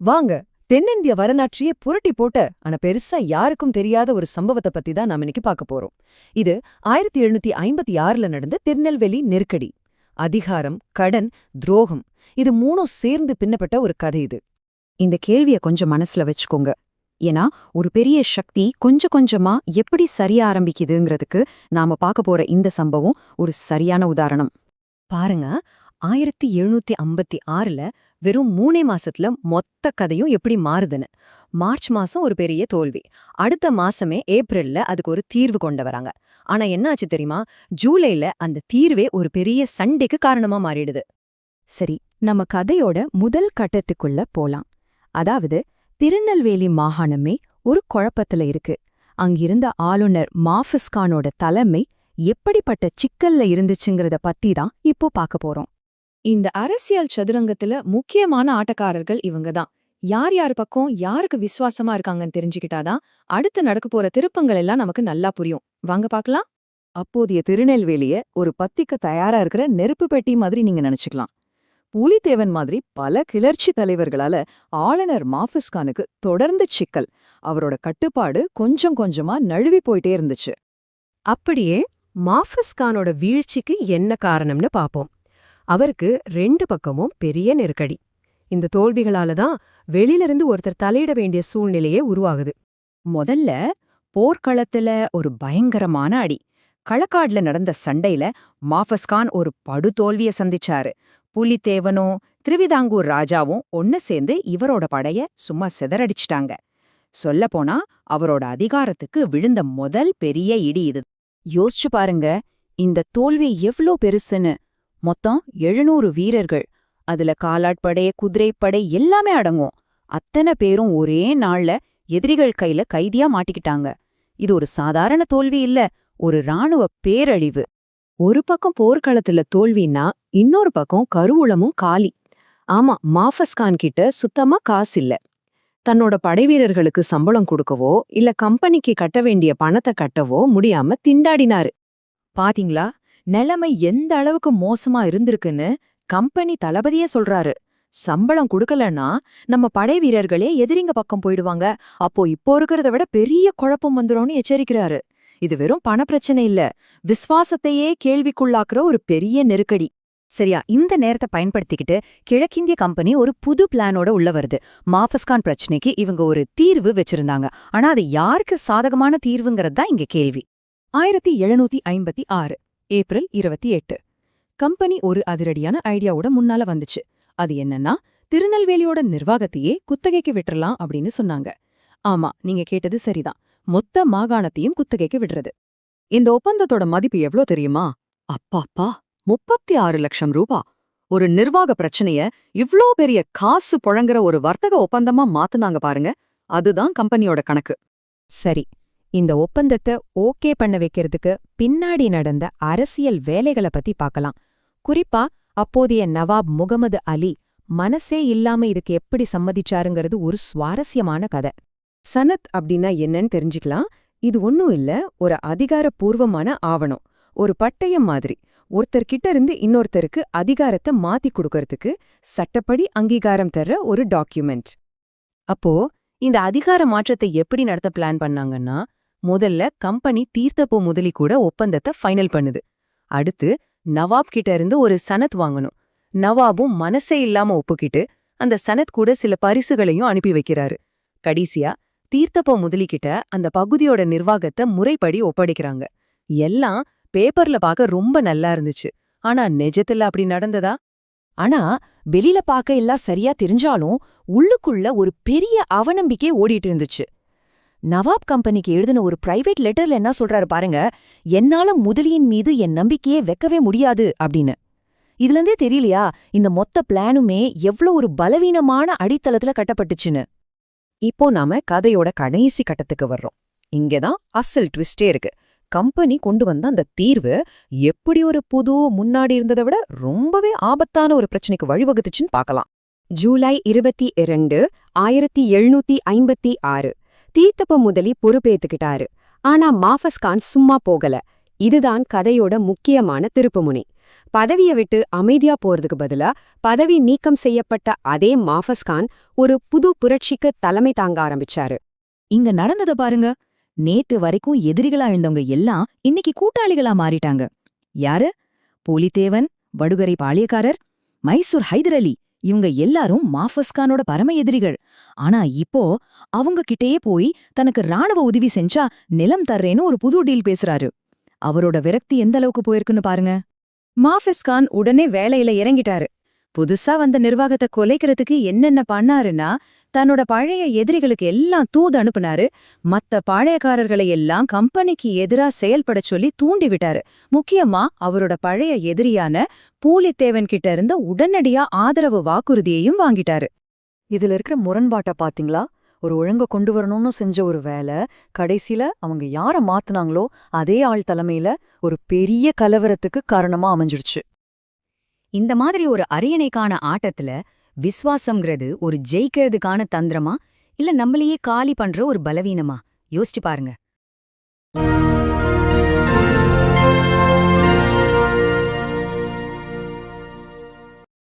வாங்க தென்னிந்திய வரலாற்றையே புரட்டி போட்ட ஆனா பெருசா யாருக்கும் தெரியாத ஒரு சம்பவத்தை பத்தி தான் நாம இன்னைக்கு பார்க்க போறோம். இது ஆயிரத்தி எழுநூத்தி ஐம்பத்தி ஆறுல நடந்த திருநெல்வேலி நெருக்கடி. அதிகாரம் கடன் துரோகம் இது மூணும் சேர்ந்து பின்னப்பட்ட ஒரு கதை இது. இந்த கேள்விய கொஞ்சம் மனசுல வச்சுக்கோங்க. ஏன்னா ஒரு பெரிய சக்தி கொஞ்சம் கொஞ்சமா எப்படி சரிய ஆரம்பிக்குதுங்கிறதுக்கு நாம பார்க்க போற இந்த சம்பவம் ஒரு சரியான உதாரணம். பாருங்க ஆயிரத்தி எழுநூத்தி ஐம்பத்தி ஆறுல வெறும் மூணே மாசத்துல மொத்த கதையும் எப்படி மாறுதுன்னு. மார்ச் மாசம் ஒரு பெரிய தோல்வி. அடுத்த மாசமே ஏப்ரல்ல அதுக்கு ஒரு தீர்வு கொண்டு வராங்க. ஆனா என்னாச்சு தெரியுமா? ஜூலைல அந்த தீர்வே ஒரு பெரிய சண்டைக்கு காரணமா மாறிடுது. சரி நம்ம கதையோட முதல் கட்டத்துக்குள்ள போலாம். அதாவது திருநெல்வேலி மாகாணமே ஒரு குழப்பத்துல இருக்கு. அங்கிருந்த ஆளுநர் மாஃபிஸ்கானோட தலைமை எப்படிப்பட்ட சிக்கல்ல இருந்துச்சுங்கிறத பத்தி தான் இப்போ பார்க்க போறோம். இந்த அரசியல் சதுரங்கத்துல முக்கியமான ஆட்டக்காரர்கள் இவங்க தான் யார் யார் பக்கம் யாருக்கு விசுவாசமா இருக்காங்கன்னு தெரிஞ்சுக்கிட்டாதான் அடுத்து நடக்க போற திருப்பங்கள் எல்லாம் நமக்கு நல்லா புரியும். வாங்க பாக்கலாம் அப்போதைய திருநெல்வேலிய ஒரு பத்திக்க தயாரா இருக்கிற நெருப்பு பெட்டி மாதிரி நீங்க நினைச்சுக்கலாம். புலித்தேவன் மாதிரி பல கிளர்ச்சி தலைவர்களால ஆளுநர் மாஃபிஸ்கானுக்கு தொடர்ந்து சிக்கல். அவரோட கட்டுப்பாடு கொஞ்சம் கொஞ்சமா நழுவி போயிட்டே இருந்துச்சு. அப்படியே மாஃபிஸ்கானோட வீழ்ச்சிக்கு என்ன காரணம்னு பாப்போம் அவருக்கு ரெண்டு பக்கமும் பெரிய நெருக்கடி. இந்த தோல்விகளால தான் வெளியிலிருந்து ஒருத்தர் தலையிட வேண்டிய சூழ்நிலையே உருவாகுது. முதல்ல போர்க்களத்துல ஒரு பயங்கரமான அடி. களக்காடுல நடந்த சண்டையில மாஃபஸ்கான் ஒரு படுதோல்விய சந்திச்சாரு. புலித்தேவனும் திருவிதாங்கூர் ராஜாவும் ஒன்னு சேர்ந்து இவரோட படைய சும்மா சிதறடிச்சிட்டாங்க. சொல்லப்போனா அவரோட அதிகாரத்துக்கு விழுந்த முதல் பெரிய இடி இது. யோசிச்சு பாருங்க இந்த தோல்வி எவ்ளோ பெருசுன்னு. மொத்தம் எழுநூறு வீரர்கள். அதுல காலாட்படை குதிரைப்படை எல்லாமே அடங்கும். அத்தனை பேரும் ஒரே நாள்ல எதிரிகள் கையில கைதியா மாட்டிக்கிட்டாங்க. இது ஒரு சாதாரண தோல்வி இல்ல ஒரு ராணுவ பேரழிவு. ஒரு பக்கம் போர்க்களத்துல தோல்வின்னா இன்னொரு பக்கம் கருவூலமும் காலி. ஆமா மாஃபஸ்கான் கிட்ட சுத்தமா காசு இல்ல. தன்னோட படைவீரர்களுக்கு சம்பளம் கொடுக்கவோ இல்ல கம்பெனிக்கு கட்ட வேண்டிய பணத்தை கட்டவோ முடியாம திண்டாடினாரு. பாத்தீங்களா? நிலைமை எந்த அளவுக்கு மோசமா இருந்திருக்குன்னு கம்பெனி தளபதியே சொல்றாரு. சம்பளம் கொடுக்கலன்னா நம்ம படை வீரர்களே எதிரிங்க பக்கம் போயிடுவாங்க. அப்போ இப்போ இருக்கிறத விட பெரிய குழப்பம் வந்துரும்னு எச்சரிக்கிறாரு. இது வெறும் பணப்பிரச்சனை இல்ல விஸ்வாசத்தையே கேள்விக்குள்ளாக்குற ஒரு பெரிய நெருக்கடி. சரியா இந்த நேரத்தை பயன்படுத்திக்கிட்டு கிழக்கிந்திய கம்பெனி ஒரு புது பிளானோட உள்ள வருது. மாஃபஸ்கான் பிரச்சனைக்கு இவங்க ஒரு தீர்வு வச்சிருந்தாங்க. ஆனா அது யாருக்கு சாதகமான தீர்வுங்கிறது தான் இங்க கேள்வி. ஆயிரத்தி எழுநூத்தி ஐம்பத்தி ஆறு. ஏப்ரல் இருபத்தி எட்டு. கம்பெனி ஒரு அதிரடியான ஐடியாவோட முன்னால வந்துச்சு. அது என்னன்னா திருநெல்வேலியோட நிர்வாகத்தையே குத்தகைக்கு விட்டுறலாம் அப்படின்னு சொன்னாங்க. ஆமா நீங்க கேட்டது சரிதான். மொத்த மாகாணத்தையும் குத்தகைக்கு விடுறது. இந்த ஒப்பந்தத்தோட மதிப்பு எவ்ளோ தெரியுமா? அப்பாப்பா முப்பத்தி ஆறு லட்சம் ரூபா. ஒரு நிர்வாக பிரச்சனைய இவ்ளோ பெரிய காசு புழங்குற ஒரு வர்த்தக ஒப்பந்தமா மாத்துனாங்க பாருங்க. அதுதான் கம்பெனியோட கணக்கு. சரி இந்த ஒப்பந்தத்தை ஓகே பண்ண வைக்கிறதுக்கு பின்னாடி நடந்த அரசியல் வேலைகளை பத்தி பார்க்கலாம். குறிப்பா அப்போதைய நவாப் முகமது அலி மனசே இல்லாம இதுக்கு எப்படி சம்மதிச்சாருங்கிறது ஒரு சுவாரஸ்யமான கதை. சனத் அப்படின்னா என்னன்னு தெரிஞ்சுக்கலாம். இது ஒன்னும் இல்ல ஒரு அதிகாரப்பூர்வமான ஆவணம். ஒரு பட்டயம் மாதிரி. ஒருத்தர்கிட்ட இருந்து இன்னொருத்தருக்கு அதிகாரத்தை மாத்தி கொடுக்கறதுக்கு சட்டப்படி அங்கீகாரம் தர்ற ஒரு டாக்குமெண்ட். அப்போ இந்த அதிகார மாற்றத்தை எப்படி நடத்த பிளான் பண்ணாங்கன்னா முதல்ல கம்பெனி தீர்த்தப்போ முதலி கூட ஒப்பந்தத்தை ஃபைனல் பண்ணுது. அடுத்து நவாப் கிட்ட இருந்து ஒரு சனத் வாங்கணும். நவாபும் மனசே இல்லாம ஒப்புக்கிட்டு அந்த சனத் கூட சில பரிசுகளையும் அனுப்பி வைக்கிறாரு. கடைசியா தீர்த்தப்போ முதலிக்கிட்ட அந்த பகுதியோட நிர்வாகத்தை முறைப்படி ஒப்படைக்கிறாங்க. எல்லாம் பேப்பர்ல பார்க்க ரொம்ப நல்லா இருந்துச்சு. ஆனா நெஜத்துல அப்படி நடந்ததா? ஆனா வெளியில பார்க்க எல்லாம் சரியா தெரிஞ்சாலும் உள்ளுக்குள்ள ஒரு பெரிய அவநம்பிக்கை ஓடிட்டு இருந்துச்சு. நவாப் கம்பெனிக்கு எழுதின ஒரு பிரைவேட் லெட்டர்ல என்ன சொல்றாரு பாருங்க என்னால முதலியின் மீது என் நம்பிக்கையே வைக்கவே முடியாது அப்படின்னு. இதுலந்தே தெரியலையா இந்த மொத்த பிளானுமே எவ்ளோ ஒரு பலவீனமான அடித்தளத்துல கட்டப்பட்டுச்சுன்னு. இப்போ நாம கதையோட கடைசி கட்டத்துக்கு வர்றோம். இங்கதான் அசல் ட்விஸ்டே இருக்கு. கம்பெனி கொண்டு வந்த அந்த தீர்வு எப்படி ஒரு புது முன்னாடி இருந்ததை விட ரொம்பவே ஆபத்தான ஒரு பிரச்சனைக்கு வழிவகுத்துச்சுன்னு பார்க்கலாம். ஜூலை இருபத்தி இரண்டு ஆயிரத்தி எழுநூத்தி ஐம்பத்தி ஆறு. தீத்தப்ப முதலி பொறுப்பேத்துக்கிட்டாரு. ஆனா மாஃபஸ்கான் சும்மா போகல. இதுதான் கதையோட முக்கியமான திருப்புமுனை. பதவியை விட்டு அமைதியா போறதுக்கு பதிலா பதவி நீக்கம் செய்யப்பட்ட அதே மாஃபஸ் கான் ஒரு புது புரட்சிக்கு தலைமை தாங்க ஆரம்பிச்சாரு. இங்க நடந்தத பாருங்க. நேத்து வரைக்கும் எதிரிகளா இருந்தவங்க எல்லாம் இன்னைக்கு கூட்டாளிகளா மாறிட்டாங்க. யாரு? போலித்தேவன் வடுகரை பாளையக்காரர் மைசூர் ஹைதர் அலி. இவங்க எல்லாரும் மாஃபஸ் கானோட பரம எதிரிகள். ஆனா இப்போ அவங்க கிட்டேயே போய் தனக்கு ராணுவ உதவி செஞ்சா நிலம் தர்றேன்னு ஒரு புது டீல் பேசுறாரு. அவரோட விரக்தி எந்த அளவுக்கு போயிருக்குன்னு பாருங்க. மாஃபிஸ் கான் உடனே வேலையில இறங்கிட்டாரு. புதுசா வந்த நிர்வாகத்தை கொலைக்கிறதுக்கு என்னென்ன பண்ணாருன்னா தன்னோட பழைய எதிரிகளுக்கு எல்லாம் தூது அனுப்புனாரு. மத்த பாளையக்காரர்களை எல்லாம் கம்பெனிக்கு எதிரா செயல்பட சொல்லி தூண்டி விட்டாரு. முக்கியமா அவரோட பழைய எதிரியான பூலித்தேவன் கிட்ட இருந்த உடனடியா ஆதரவு வாக்குறுதியையும் வாங்கிட்டாரு. இதுல இருக்கிற முரண்பாட்டை பாத்தீங்களா? ஒரு ஒழுங்க கொண்டு வரணும்னு செஞ்ச ஒரு வேலை கடைசில அவங்க யார மாத்துனாங்களோ அதே ஆள் தலைமையில ஒரு பெரிய கலவரத்துக்கு காரணமா அமைஞ்சிடுச்சு. இந்த மாதிரி ஒரு அரியணைக்கான ஆட்டத்துல விஸ்வாசம்ங்கிறது ஒரு ஜெயிக்கிறதுக்கான தந்திரமா? இல்ல நம்மளையே காலி பண்ற ஒரு பலவீனமா? யோசிச்சு பாருங்க.